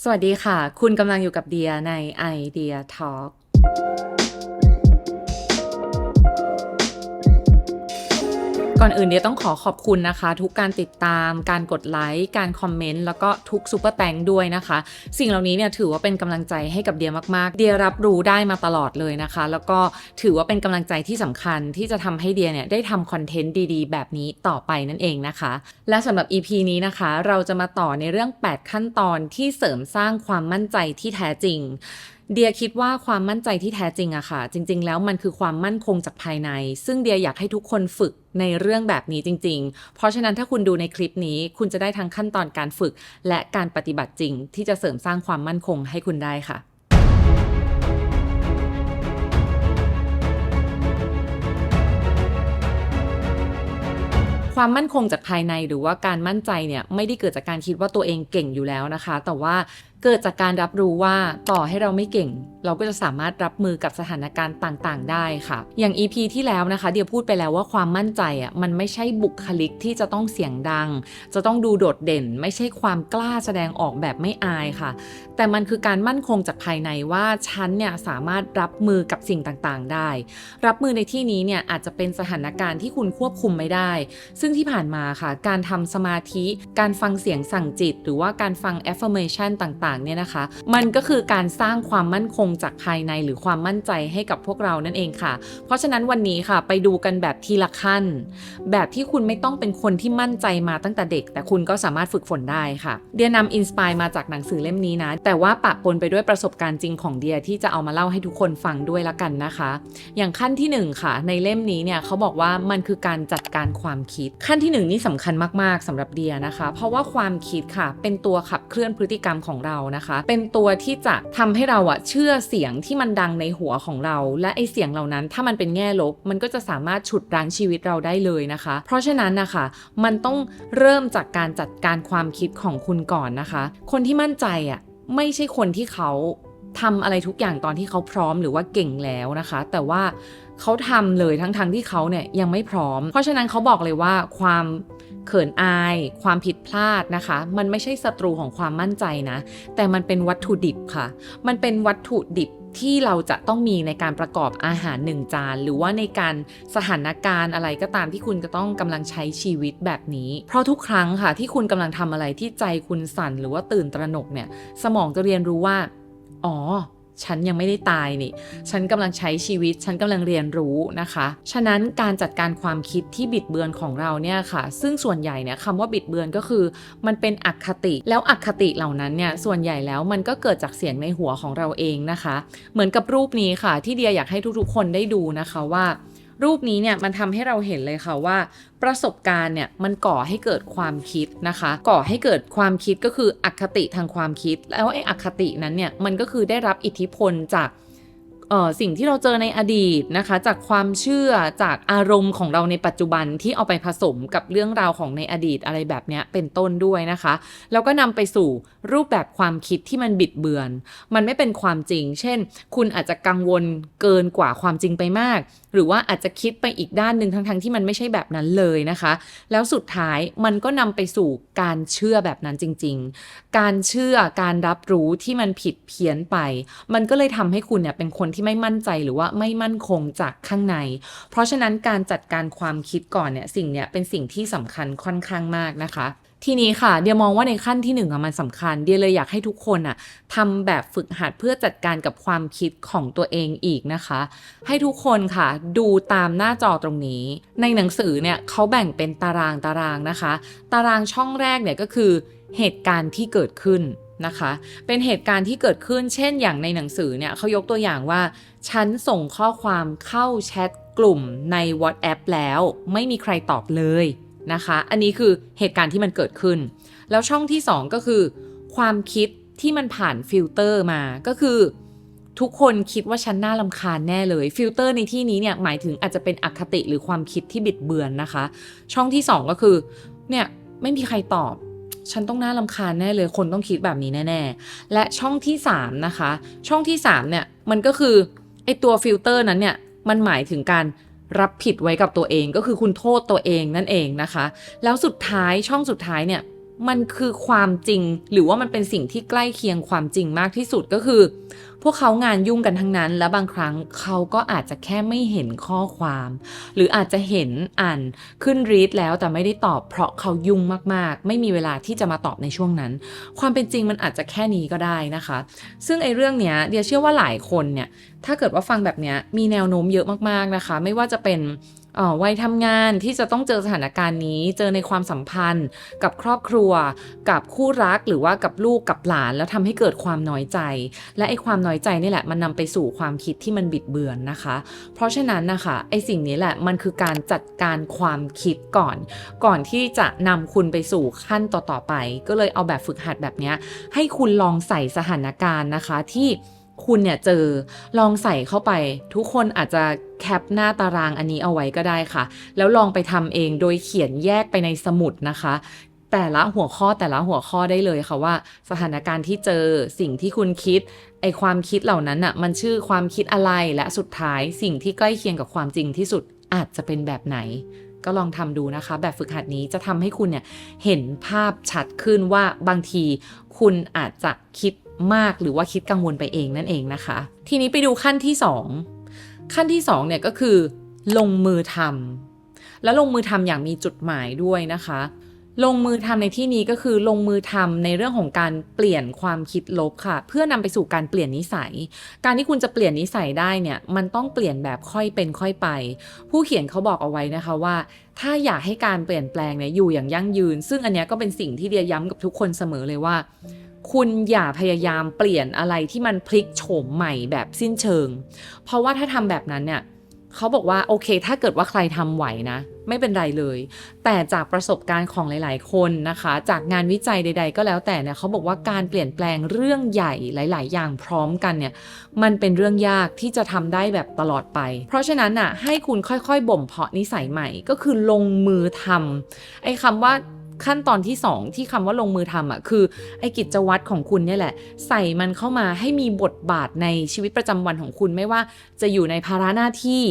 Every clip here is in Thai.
สวัสดีค่ะ คุณกำลังอยู่กับเดียในไอเดียทอล์ก่อนอื่นเดียต้องขอขอบคุณนะคะ ทุกการติดตาม การกดไลค์ การคอมเมนต์ แล้วก็ทุกซูเปอร์แตงด้วยนะคะ สิ่งเหล่านี้เนี่ยถือว่าเป็นกำลังใจให้กับเดียมากๆ เดียรับรู้ได้มาตลอดเลยนะคะ แล้วก็ถือว่าเป็นกำลังใจที่สำคัญที่จะทำให้เดียเนี่ยได้ทำคอนเทนต์ดีๆ แบบนี้ต่อไปนั่นเองนะคะ และสำหรับ EP นี้นะคะ เราจะมาต่อในเรื่อง 8 ขั้นตอนที่เสริมสร้างความมั่นใจที่แท้จริง เดียคิดว่าความมั่นใจที่แท้จริงอะค่ะ จริง ๆ แล้วมันคือความมั่นคงจากภายใน ซึ่งเดียอยากให้ทุกคนฝึกในเรื่องแบบนี้จริง ๆ เพราะฉะนั้นถ้าคุณดูในคลิปนี้ คุณจะได้ทั้งขั้นตอนการฝึก และการปฏิบัติจริง ที่จะเสริมสร้างความมั่นคงให้คุณได้ค่ะความมั่นคงจากภายในหรือว่าการมั่นใจเนี่ยไม่ได้เกิดจากการคิดว่าตัวเองเก่งอยู่แล้วนะคะ แต่ว่า เกิดจากการรับรู้ว่าต่อให้เราไม่เก่ง เราก็จะสามารถรับมือกับสถานการณ์ต่างๆ ได้ค่ะ อย่าง EP ที่แล้วนะคะ เดี๋ยวพูดไปแล้วว่าความมั่นใจอะมันไม่ใช่บุคลิกที่จะต้องเสียงดัง จะต้องดูโดดเด่น ไม่ใช่ความกล้าแสดงออกแบบไม่อายค่ะ แต่มันคือการมั่นคงจากภายในว่าฉันเนี่ยสามารถรับมือกับสิ่งต่างๆ ได้ รับมือในที่นี้เนี่ยอาจจะเป็นสถานการณ์ที่คุณควบคุมไม่ได้ ซึ่งที่ผ่านมาค่ะ การทำสมาธิ การฟังเสียงสั่งจิต หรือว่าการฟัง affirmation ต่างๆเนี่ยนะคะ มันก็คือการสร้างความมั่นคงจากภายในหรือความมั่นใจให้กับพวกเรานั่นเองค่ะ เพราะฉะนั้นวันนี้ค่ะไปดูกันแบบทีละขั้น แบบที่คุณไม่ต้องเป็นคนที่มั่นใจมาตั้งแต่เด็ก แต่คุณก็สามารถฝึกฝนได้ค่ะ เดียนำอินสปายมาจากหนังสือเล่มนี้นะ แต่ว่าปะปนไปด้วยประสบการณ์จริงของเดียที่จะเอามาเล่าให้ทุกคนฟังด้วยละกันนะคะ อย่างขั้นที่หนึ่งค่ะ ในเล่มนี้เนี่ยเขาบอกว่ามันคือการจัดการความคิด ขั้นที่หนึ่งนี่สำคัญมากๆสำหรับเดียนะคะ เพราะว่าความคิดค่ะ เป็นตัวขับเคลื่อนพฤติกรรมของเรานะคะ เป็นตัวที่จะทำให้เราอะเชื่อเสียงที่มันดังในหัวของเรา และไอเสียงเหล่านั้นถ้ามันเป็นแง่ลบ มันก็จะสามารถฉุดรั้งชีวิตเราได้เลยนะคะ เพราะฉะนั้นนะคะ มันต้องเริ่มจากการจัดการความคิดของคุณก่อนนะคะ คนที่มั่นใจอะไม่ใช่คนที่เขาทำอะไรทุกอย่างตอนที่เขาพร้อมหรือว่าเก่งแล้วนะคะ แต่ว่าเขาทำเลยทั้งๆทที่เขาเนี่ยยังไม่พร้อม เพราะฉะนั้นเขาบอกเลยว่าความ เขินอาย ความผิดพลาดนะคะ มันไม่ใช่ศัตรูของความมั่นใจนะ แต่มันเป็นวัตถุดิบค่ะ มันเป็นวัตถุดิบที่เราจะต้องมีในการประกอบอาหารหนึ่งจาน หรือว่าในการสถานการณ์อะไรก็ตามที่คุณจะต้องกำลังใช้ชีวิตแบบนี้ เพราะทุกครั้งค่ะ ที่คุณกำลังทำอะไรที่ใจคุณสั่นหรือว่าตื่นตระหนกเนี่ย สมองจะเรียนรู้ว่า อ๋อ ฉันยังไม่ได้ตายนี่ ฉันกำลังใช้ชีวิต ฉันกำลังเรียนรู้นะคะ ฉะนั้นการจัดการความคิดที่บิดเบือนของเราเนี่ยค่ะ ซึ่งส่วนใหญ่เนี่ยคำว่าบิดเบือนก็คือ มันเป็นอคติ แล้วอคติเหล่านั้นเนี่ย ส่วนใหญ่แล้วมันก็เกิดจากเสียงในหัวของเราเองนะคะ เหมือนกับรูปนี้ค่ะ ที่เดียอยากให้ทุกๆ คนได้ดูนะคะว่า รูปนี้เนี่ยมันทำให้เราเห็นเลยค่ะว่า ประสบการณ์เนี่ยมันก่อให้เกิดความคิดนะคะ ก่อให้เกิดความคิดก็คืออคติทางความคิด แล้วไอ้อคตินั้นเนี่ยมันก็คือได้รับอิทธิพลจากสิ่งที่เราเจอในอดีตนะคะ จากความเชื่อจากอารมณ์ของเราในปัจจุบันที่เอาไปผสมกับเรื่องราวของในอดีตอะไรแบบนี้เป็นต้นด้วยนะคะ แล้วก็นำไปสู่รูปแบบความคิดที่มันบิดเบือน มันไม่เป็นความจริง เช่น คุณอาจจะกังวลเกินกว่าความจริงไปมาก หรือว่าอาจจะคิดไปอีกด้านหนึ่งทั้งๆที่มันไม่ใช่แบบนั้นเลยนะคะ แล้วสุดท้ายมันก็นำไปสู่การเชื่อแบบนั้นจริง ๆ การเชื่อการรับรู้ที่มันผิดเพี้ยนไป มันก็เลยทำให้คุณเนี่ยเป็นคนที่ไม่มั่นใจหรือว่าไม่มั่นคงจากข้างใน เพราะฉะนั้นการจัดการความคิดก่อนเนี่ยสิ่งเนี้ยเป็นสิ่งที่สำคัญค่อนข้างมากนะคะ ทีนี้ค่ะ เดียมองว่าในขั้นที่หนึ่งอะมันสำคัญ เดียเลยอยากให้ทุกคนอะทำแบบฝึกหัดเพื่อจัดการกับความคิดของตัวเองอีกนะคะ ให้ทุกคนค่ะ ดูตามหน้าจอตรงนี้ ในหนังสือเนี่ยเขาแบ่งเป็นตารางตารางนะคะ ตารางช่องแรกเนี่ยก็คือเหตุการณ์ที่เกิดขึ้นนะคะ เป็นเหตุการณ์ที่เกิดขึ้น เช่น อย่างในหนังสือเนี่ยเขายกตัวอย่างว่า ฉันส่งข้อความเข้าแชทกลุ่มใน WhatsApp แล้ว ไม่มีใครตอบเลย นะคะ อันนี้คือเหตุการณ์ที่มันเกิดขึ้น แล้วช่องที่ 2 ก็คือ ความคิดที่มันผ่านฟิลเตอร์มา ก็คือ ทุกคนคิดว่าฉันน่าลำคาญแน่เลย ฟิลเตอร์ในที่นี้เนี่ยหมายถึงอาจจะเป็นอคติหรือความคิดที่บิดเบือนนะคะ ช่องที่ 2 ก็คือ เนี่ยไม่มีใครตอบ ฉันต้องน่าลำคาญแน่เลย คนต้องคิดแบบนี้แน่ ๆ และช่องที่ 3 นะคะ ช่องที่ 3 เนี่ยมันก็คือไอตัวฟิลเตอร์นั้นเนี่ยมันหมายถึงการ รับผิดไว้กับตัวเองก็คือคุณโทษตัวเองนั่นเองนะคะ แล้วสุดท้ายช่องสุดท้ายเนี่ย มันคือความจริง หรือว่ามันเป็นสิ่งที่ใกล้เคียงความจริงมากที่สุดก็คือ พวกเขางานยุ่งกันทั้งนั้น และบางครั้งเขาก็อาจจะแค่ไม่เห็นข้อความ หรืออาจจะเห็นอ่านขึ้นรีดแล้วแต่ไม่ได้ตอบเพราะเขายุ่งมากๆ ไม่มีเวลาที่จะมาตอบในช่วงนั้น ความเป็นจริงมันอาจจะแค่นี้ก็ได้นะคะ ซึ่งไอ้เรื่องเนี้ยเดียเชื่อว่าหลายคนเนี่ยถ้าเกิดว่าฟังแบบเนี้ยมีแนวโน้มเยอะมากๆนะคะ ไม่ว่าจะเป็น วัยทำงานที่จะต้องเจอสถานการณ์นี้ เจอในความสัมพันธ์ กับครอบครัว กับคู่รักหรือว่ากับลูกกับหลาน แล้วทำให้เกิดความน้อยใจ และไอ้ความน้อยใจนี่แหละมันนำไปสู่ความคิดที่มันบิดเบือนนะคะ เพราะฉะนั้นนะคะไอ้สิ่งนี้แหละมันคือการจัดการความคิดก่อน ก่อนที่จะนำคุณไปสู่ขั้นต่อๆไป ก็เลยเอาแบบฝึกหัดแบบนี้ให้คุณลองใส่สถานการณ์นะคะที่ คุณเนี่ยเจอลองใส่เข้าไป ทุกคนอาจจะแคปหน้าตารางอันนี้เอาไว้ก็ได้ค่ะ แล้วลองไปทำเองโดยเขียนแยกไปในสมุดนะคะ แต่ละหัวข้อแต่ละหัวข้อได้เลยค่ะว่า สถานการณ์ที่เจอสิ่งที่คุณคิดไอความคิดเหล่านั้นอะมันชื่อความคิดอะไรและสุดท้ายสิ่งที่ใกล้เคียงกับความจริงที่สุดอาจจะเป็นแบบไหน ก็ลองทำดูนะคะ แบบฝึกหัดนี้จะทำให้คุณเนี่ยเห็นภาพชัดขึ้นว่าบางที คุณอาจจะคิด มากหรือว่าคิดกังวลไปเองนั่นเองนะคะ ทีนี้ไปดูขั้นที่ 2 ขั้นที่ 2 เนี่ยก็คือ ลงมือทำแล้วลงมือทำอย่างมีจุดหมายด้วยนะคะ ลงมือทำในที่นี้ก็คือลงมือทำในเรื่องของการเปลี่ยนความคิดลบค่ะ เพื่อนำไปสู่การเปลี่ยนนิสัย การที่คุณจะเปลี่ยนนิสัยได้เนี่ยมันต้องเปลี่ยนแบบค่อยเป็นค่อยไป ผู้เขียนเขาบอกเอาไว้นะคะว่าถ้าอยากให้การเปลี่ยนแปลงเนี่ยอยู่อย่างยั่งยืน ซึ่งอันนี้ก็เป็นสิ่งที่เดียย้ำกับทุกคนเสมอเลยว่า คุณอย่าพยายามเปลี่ยนอะไรที่มันพลิกโฉมใหม่แบบสิ้นเชิง เพราะว่าถ้าทำแบบนั้นเนี่ยเขาบอกว่าโอเค ถ้าเกิดว่าใครทำไหวนะ ไม่เป็นไรเลย แต่จากประสบการณ์ของหลาย ๆ คนนะคะ จากงานวิจัยใด ๆ ก็แล้วแต่เนี่ยเขาบอกว่าการเปลี่ยนแปลงเรื่องใหญ่หลาย ๆ อย่างพร้อมกันเนี่ย มันเป็นเรื่องยากที่จะทำได้แบบตลอดไป เพราะฉะนั้นอะให้คุณค่อย ๆ บ่มเพาะนิสัยใหม่ ก็คือลงมือทำไอ้คำว่า ขั้นตอนที่ 2 ที่คำว่าลงมือทำอะคือไอ้กิจวัตรของคุณเนี่ยแหละ ใส่มันเข้ามาให้มีบทบาทในชีวิตประจำวันของคุณไม่ว่าจะอยู่ในภาระหน้าที่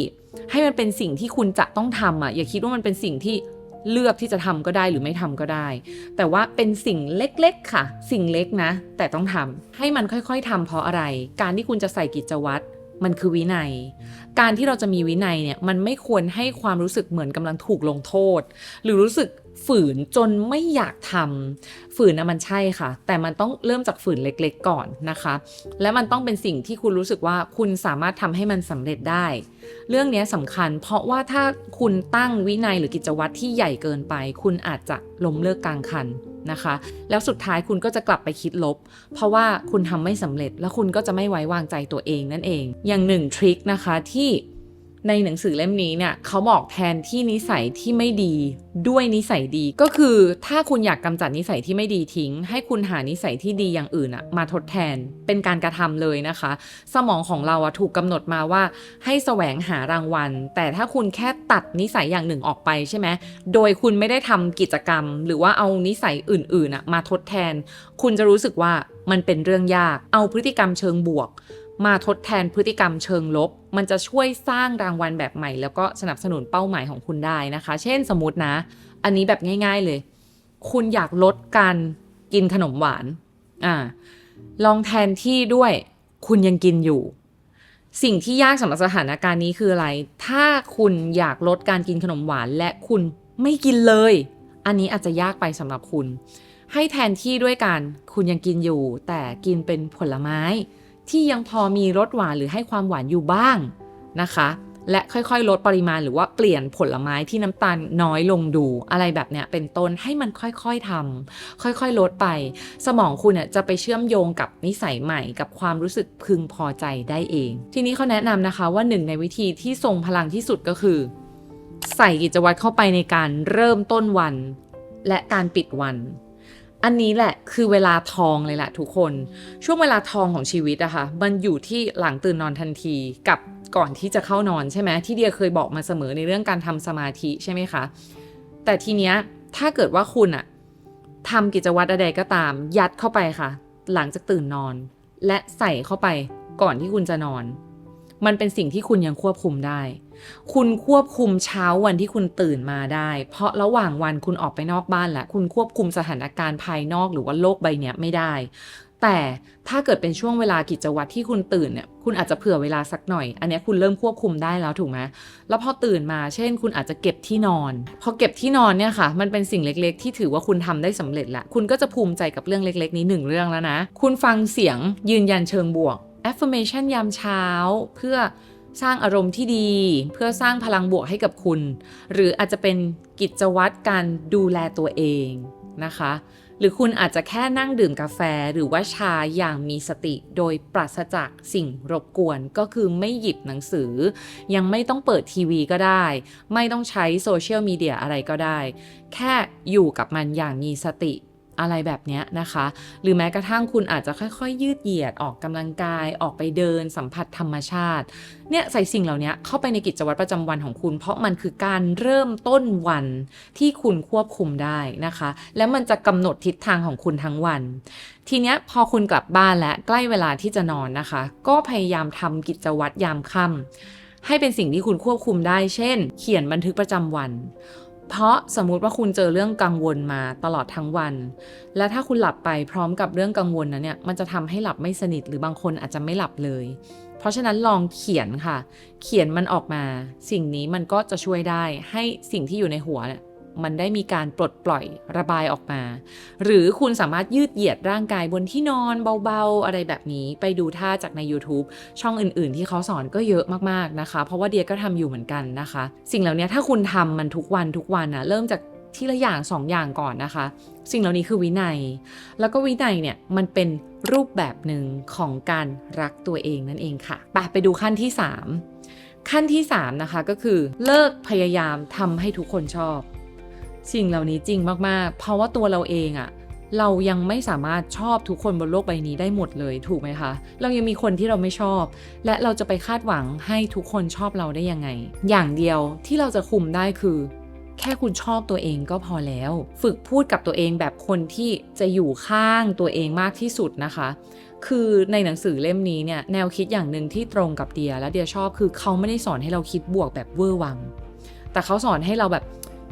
ให้มันเป็นสิ่งที่คุณจะต้องทำอะอย่าคิดว่ามันเป็นสิ่งที่เลือกที่จะทำก็ได้หรือไม่ทำก็ได้ แต่ว่าเป็นสิ่งเล็กๆค่ะ สิ่งเล็กนะ แต่ต้องทำให้มันค่อยๆทำเพราะอะไร การที่คุณจะใส่กิจวัตรมันคือวินัย การที่เราจะมีวินัยเนี่ยมันไม่ควรให้ความรู้สึกเหมือนกำลังถูกลงโทษ หรือรู้สึก ฝืนจนไม่อยากทำฝืนนะมันใช่ค่ะ แต่มันต้องเริ่มจากฝืนเล็กๆก่อนนะคะ และมันต้องเป็นสิ่งที่คุณรู้สึกว่าคุณสามารถทำให้มันสำเร็จได้ เรื่องนี้สำคัญ เพราะว่าถ้าคุณตั้งวินัยหรือกิจวัตรที่ใหญ่เกินไป คุณอาจจะล้มเลิกกลางคันนะคะ แล้วสุดท้ายคุณก็จะกลับไปคิดลบ เพราะว่าคุณทำไม่สำเร็จ แล้วคุณก็จะไม่ไว้วางใจตัวเองนั่นเอง อย่างหนึ่งทริคนะคะที่ ในหนังสือเล่มนี้เนี่ยเขาบอกแทนที่นิสัยที่ไม่ดีด้วยนิสัยดีก็คือถ้าคุณอยากกำจัดนิสัยที่ไม่ดีทิ้ง ให้คุณหานิสัยที่ดีอย่างอื่นอะมาทดแทนเป็นการกระทำเลยนะคะ สมองของเราอะถูกกำหนดมาว่าให้แสวงหารางวัล แต่ถ้าคุณแค่ตัดนิสัยอย่างหนึ่งออกไปใช่ไหมโดยคุณไม่ได้ทำกิจกรรม หรือว่าเอานิสัยอื่นๆอะมาทดแทน คุณจะรู้สึกว่ามันเป็นเรื่องยาก เอาพฤติกรรมเชิงบวก มาทดแทนพฤติกรรมเชิงลบ มันจะช่วยสร้างรางวัลแบบใหม่ แล้วก็สนับสนุนเป้าหมายของคุณได้นะคะ เช่นสมมตินะ อันนี้แบบง่าย ๆเลย คุณอยากลดการกินขนมหวานอ่าลองแทนที่ด้วยคุณยังกินอยู่ สิ่งที่ยากสำหรับสถานการณ์นี้คืออะไร ถ้าคุณอยากลดการกินขนมหวานและคุณไม่กินเลย อันนี้อาจจะยากไปสำหรับคุณ ให้แทนที่ด้วยการคุณยังกินอยู่ แต่กินเป็นผลไม้ ที่ยังพอมีรสหวานหรือให้ความหวานอยู่บ้างนะคะ และค่อยๆ ลดปริมาณหรือว่าเปลี่ยนผลไม้ที่น้ำตาลน้อยลงดูอะไรแบบเนี้ยเป็นต้นให้มันค่อยๆทำค่อยๆ ลดไป สมองคุณเนี่ยจะไปเชื่อมโยงกับนิสัยใหม่กับความรู้สึกพึงพอใจได้เอง ทีนี้เขาแนะนำนะคะว่าหนึ่งในวิธีที่ทรงพลังที่สุดก็คือ ใส่กิจวัตรเข้าไปในการเริ่มต้นวัน และการปิดวัน อันนี้แหละคือเวลาทองเลยแหละทุกคน ช่วงเวลาทองของชีวิตอะค่ะมันอยู่ที่หลังตื่นนอนทันทีกับก่อนที่จะเข้านอนใช่ไหมที่เดียเคยบอกมาเสมอในเรื่องการทำสมาธิใช่ไหมคะแต่ทีเนี้ยถ้าเกิดว่าคุณอะทำกิจวัตรใดก็ตาม ยัดเข้าไปค่ะ หลังจากตื่นนอน และใส่เข้าไปก่อนที่คุณจะนอน มันเป็นสิ่งที่คุณยังควบคุมได้ คุณควบคุมเช้าวันที่คุณตื่นมาได้ เพราะระหว่างวันคุณออกไปนอกบ้านแหล้วคุณควบคุมสถานการณ์ภายนอกหรือว่าโลกใบนี้ไม่ได้ แต่ถ้าเกิดเป็นช่วงเวลากิจวัตรที่คุณตื่นเนี่ย คุณอาจจะเผื่อเวลาสักหน่อย อันนี้คุณเริ่มควบคุมได้แล้วถูกไหมแล้วพอตื่นมา เช่น คุณอาจจะเก็บที่นอน พอเก็บที่นอนเนี่ยค่ะ มันเป็นสิ่งเล็กๆ ที่ถือว่าคุณทำได้สำเร็จละ คุณก็จะภูมิใจกับเรื่องเล็ก ๆ นี้หนึ่งเรื่องแล้วนะ คุณฟังเสียงยืนยันเชิงบวก affirmation ยามเช้า เพื่อสร้างอารมณ์ที่ดี เพื่อสร้างพลังบวกให้กับคุณ หรืออาจจะเป็นกิจวัตรการดูแลตัวเองนะคะ หรือคุณอาจจะแค่นั่งดื่มกาแฟหรือว่าชาอย่างมีสติ โดยปราศจากสิ่งรบกวนก็คือไม่หยิบหนังสือ ยังไม่ต้องเปิดทีวีก็ได้ ไม่ต้องใช้โซเชียลมีเดียอะไรก็ได้ แค่อยู่กับมันอย่างมีสติ อะไรแบบนี้นะคะ หรือแม้กระทั่งคุณอาจจะค่อยๆ ยืดเหยียดออกกำลังกายออกไปเดินสัมผัสธรรมชาติเนี่ยใส่สิ่งเหล่านี้เข้าไปในกิจวัตรประจำวันของคุณ เพราะมันคือการเริ่มต้นวันที่คุณควบคุมได้นะคะ แล้วมันจะกำหนดทิศทางของคุณทั้งวัน ทีเนี้ยพอคุณกลับบ้านและใกล้เวลาที่จะนอนนะคะ ก็พยายามทำกิจวัตรยามค่ำให้เป็นสิ่งที่คุณควบคุมได้ เช่น เขียนบันทึกประจำวัน เพราะสมมุติว่าคุณเจอเรื่องกังวลมาตลอดทั้งวัน และถ้าคุณหลับไปพร้อมกับเรื่องกังวลนั้นเนี่ยมันจะทำให้หลับไม่สนิทหรือบางคนอาจจะไม่หลับเลย เพราะฉะนั้นลองเขียนค่ะ เขียนมันออกมา สิ่งนี้มันก็จะช่วยได้ให้สิ่งที่อยู่ในหัวเนี่ย มันได้มีการปลดปล่อยระบายออกมา หรือคุณสามารถยืดเหยียดร่างกายบนที่นอนเบาๆ อะไรแบบนี้ไปดูท่าจากใน YouTube ช่องอื่นๆ ที่เขาสอนก็เยอะมากๆนะคะ เพราะว่าเดียก็ทำอยู่เหมือนกันนะคะ สิ่งเหล่านี้ถ้าคุณทำมันทุกวันทุกวันนะเริ่มจากทีละอย่างสองอย่างก่อนนะคะ สิ่งเหล่านี้คือวินัย แล้วก็วินัยเนี่ยมันเป็นรูปแบบหนึ่งของการรักตัวเองนั่นเองค่ะไปไปดูขั้นที่ 3 ขั้นที่ 3 นะคะก็คือเลิกพยายามทำให้ทุกคนชอบ สิ่งเหล่านี้จริงมากๆ เพราะว่าตัวเราเองอะเรายังไม่สามารถชอบทุกคนบนโลกใบนี้ได้หมดเลยถูกไหมคะ เรายังมีคนที่เราไม่ชอบ และเราจะไปคาดหวังให้ทุกคนชอบเราได้ยังไง อย่างเดียวที่เราจะคุมได้คือ แค่คุณชอบตัวเองก็พอแล้ว ฝึกพูดกับตัวเองแบบคนที่จะอยู่ข้างตัวเองมากที่สุดนะคะ คือในหนังสือเล่มนี้เนี่ยแนวคิดอย่างหนึ่งที่ตรงกับเดียและเดียชอบคือเขาไม่ได้สอนให้เราคิดบวกแบบเวอร์วัง แต่เขาสอนให้เราแบบ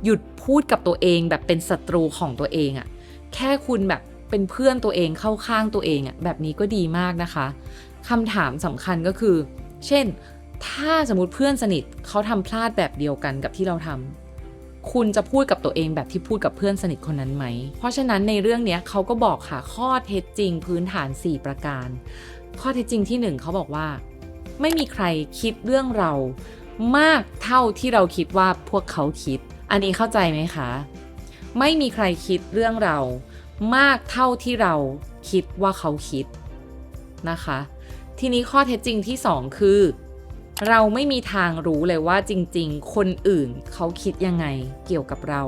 หยุดพูดกับตัวเองแบบเป็นศัตรูของตัวเองอะแค่คุณแบบเป็นเพื่อนตัวเองเข้าข้างตัวเองอะแบบนี้ก็ดีมากนะคะคำถามสำคัญก็คือ เช่น ถ้าสมมติเพื่อนสนิทเขาทำพลาดแบบเดียวกันกับที่เราทำคุณจะพูดกับตัวเองแบบที่พูดกับเพื่อนสนิทคนนั้นไหม เพราะฉะนั้นในเรื่องนี้เขาก็บอกค่ะข้อเท็จจริงพื้นฐาน 4 ประการ ข้อเท็จจริงที่ 1เขาบอกว่า ไม่มีใครคิดเรื่องเรามากเท่าที่เราคิดว่าพวกเขาคิด อันนี้เข้าใจไหมคะ ไม่มีใครคิดเรื่องเรา มากเท่าที่เราคิดว่าเขาคิดนะคะ ทีนี้ข้อเท็จจริงที่ 2 คือ เราไม่มีทางรู้เลยว่าจริง ๆ คนอื่นเขาคิดยังไงเกี่ยวกับเรา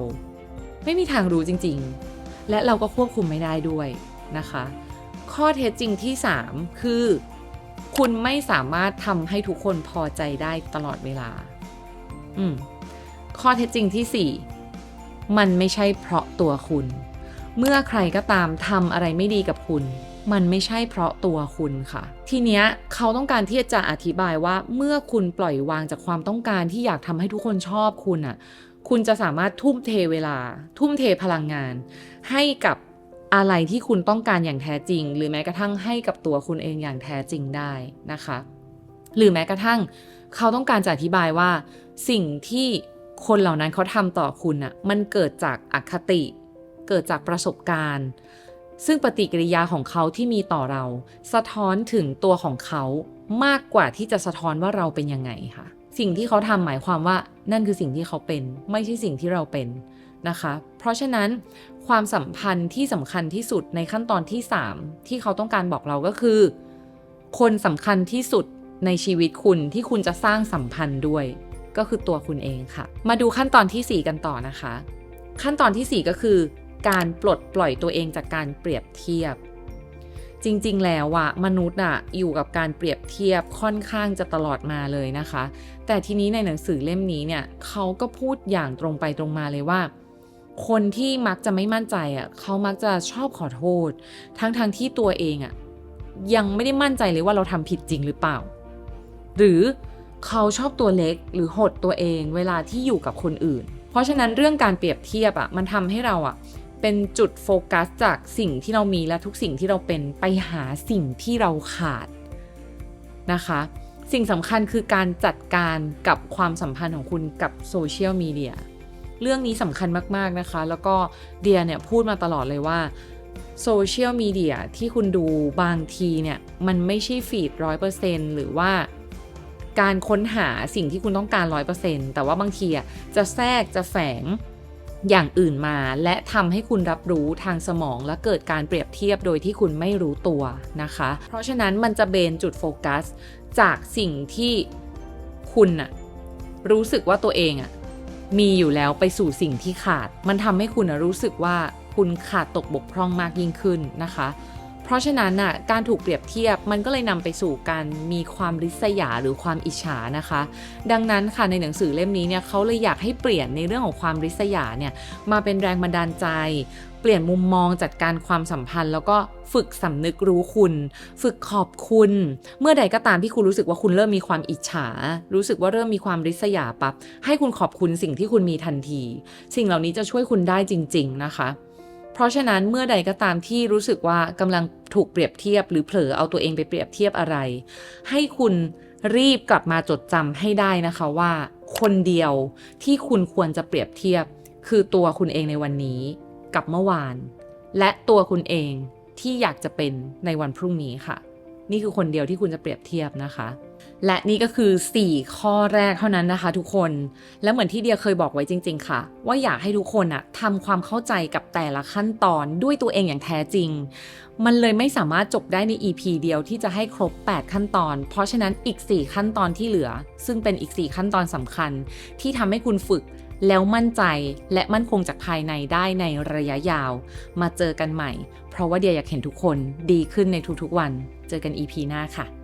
ไม่มีทางรู้จริง ๆ และเราก็ควบคุมไม่ได้ด้วยนะคะ ข้อเท็จจริงที่ 3 คือ คุณไม่สามารถทำให้ทุกคนพอใจได้ตลอดเวลา อืม ข้อเท็จจริงที่ 4 มันไม่ใช่เพราะตัวคุณ เมื่อใครก็ตามทำอะไรไม่ดีกับคุณ มันไม่ใช่เพราะตัวคุณค่ะ ทีเนี้ยเขาต้องการที่จะอธิบายว่าเมื่อคุณปล่อยวางจากความต้องการที่อยากทำให้ทุกคนชอบคุณอะ คุณจะสามารถทุ่มเทเวลา ทุ่มเทพลังงาน ให้กับอะไรที่คุณต้องการอย่างแท้จริง หรือแม้กระทั่งให้กับตัวคุณเองอย่างแท้จริงได้นะคะ หรือแม้กระทั่ง เขาต้องการจะอธิบายว่า สิ่งที่ คนเหล่านั้นเขาทำต่อคุณน่ะมันเกิดจากอคติ เกิดจากประสบการณ์ ซึ่งปฏิกิริยาของเขาที่มีต่อเรา สะท้อนถึงตัวของเขามากกว่าที่จะสะท้อนว่าเราเป็นยังไงค่ะ สิ่งที่เขาทำหมายความว่านั่นคือสิ่งที่เขาเป็น ไม่ใช่สิ่งที่เราเป็นนะคะ เพราะฉะนั้นความสัมพันธ์ที่สำคัญที่สุดในขั้นตอนที่ 3 ที่เขาต้องการบอกเราก็คือ คนสำคัญที่สุดในชีวิตคุณที่คุณจะสร้างสัมพันธ์ด้วย ก็คือตัวคุณเองค่ะ มาดูขั้นตอนทีสี่4 กันต่อนะคะ ขั้นตอนทีสี่ 4 ก็คือ การปลดปล่อยตัวเองจากการเปรียบเทียบ จริงๆ แล้วอะมนุษย์อะอยู่กับการเปรียบเทียบค่อนข้างจะตลอดมาเลยนะคะ แต่ทีนี้ในหนังสือเล่มนี้เนี่ยเขาก็พูดอย่างตรงไปตรงมาเลยว่าคนที่มักจะไม่มั่นใจอะเขามักจะชอบขอโทษ ทั้งๆทที่ตัวเองอะยังไม่ได้มั่นใจเลยว่าเราทำผิดจริงหรือเปล่า หรือ เขาชอบตัวเล็กหรือหดตัวเองเวลาที่อยู่กับคนอื่น เพราะฉะนั้นเรื่องการเปรียบเทียบอะมันทำให้เราอะเป็นจุดโฟกัสจากสิ่งที่เรามีและทุกสิ่งที่เราเป็นไปหาสิ่งที่เราขาดนะคะ สิ่งสำคัญคือการจัดการกับความสัมพันธ์ของคุณกับโซเชียลมีเดียเรื่องนี้สำคัญมาก ๆ นะคะ แล้วก็เดียเนี่ยพูดมาตลอดเลยว่าโซเชียลมีเดียที่คุณดูบางทีเนี่ย มันไม่ใช่ฟีดร้อยเปอร์เซ็นหรือว่า การค้นหาสิ่งที่คุณต้องการร้อยเปอร์เซ็นแต่ว่าบางทีอะจะแทรกจะแฝงอย่างอื่นมา และทำให้คุณรับรู้ทางสมองและเกิดการเปรียบเทียบโดยที่คุณไม่รู้ตัวนะคะ เพราะฉะนั้นมันจะเบนจุดโฟกัส จากสิ่งที่คุณน่ะรู้สึกว่าตัวเองอะมีอยู่แล้วไปสู่สิ่งที่ขาด มันทำให้คุณน่ะรู้สึกว่าคุณขาดตกบกพร่องมากยิ่งขึ้นนะคะ ราะฉะนั้นน่ะการถูกเปรียบเทียบมันก็เลยนำไปสู่การมีความริษยาหรือความอิจฉานะคะ ดังนั้นค่ะในหนังสือเล่มนี้เนี่ยเขาเลยอยากให้เปลี่ยนในเรื่องของความริษยาเนี่ยมาเป็นแรงบันดาลใจ เปลี่ยนมุมมองจัดการความสัมพันธ์ แล้วก็ฝึกสำนึกรู้คุณ ฝึกขอบคุณ เมื่อใดก็ตามที่คุณรู้สึกว่าคุณเริ่มมีความอิจฉา รู้สึกว่าเริ่มมีความริษยาปับ๊บให้คุณขอบคุณสิ่งที่คุณมีทันที สิ่งเหล่านี้จะช่วยคุณได้จริง ๆ นะคะ ราะฉะนั้นเมื่อใดก็ตามที่รู้สึกว่ากำลังถูกเปรียบเทียบ หรือเผลอเอาตัวเองไปเปรียบเทียบอะไร ให้คุณรีบกลับมาจดจำให้ได้นะคะว่า คนเดียวที่คุณควรจะเปรียบเทียบ คือตัวคุณเองในวันนี้กับเมื่อวาน และตัวคุณเองที่อยากจะเป็นในวันพรุ่งนี้ค่ะ นี่คือคนเดียวที่คุณจะเปรียบเทียบนะคะ และนี่ก็คือ 4 ข้อแรกเท่านั้นนะคะทุกคน และเหมือนที่เดียเคยบอกไว้จริง ๆ ค่ะ ว่าอยากให้ทุกคนอะทำความเข้าใจกับแต่ละขั้นตอนด้วยตัวเองอย่างแท้จริง มันเลยไม่สามารถจบได้ใน EP เดียวที่จะให้ครบ 8 ขั้นตอน เพราะฉะนั้นอีก 4 ขั้นตอนที่เหลือ ซึ่งเป็นอีก 4 ขั้นตอนสำคัญ ที่ทำให้คุณฝึกแล้วมั่นใจและมั่นคงจากภายในได้ในระยะยาว มาเจอกันใหม่ เพราะว่าเดียอยากเห็นทุกคนดีขึ้นในทุกๆวัน เจอกัน EP หน้าค่ะ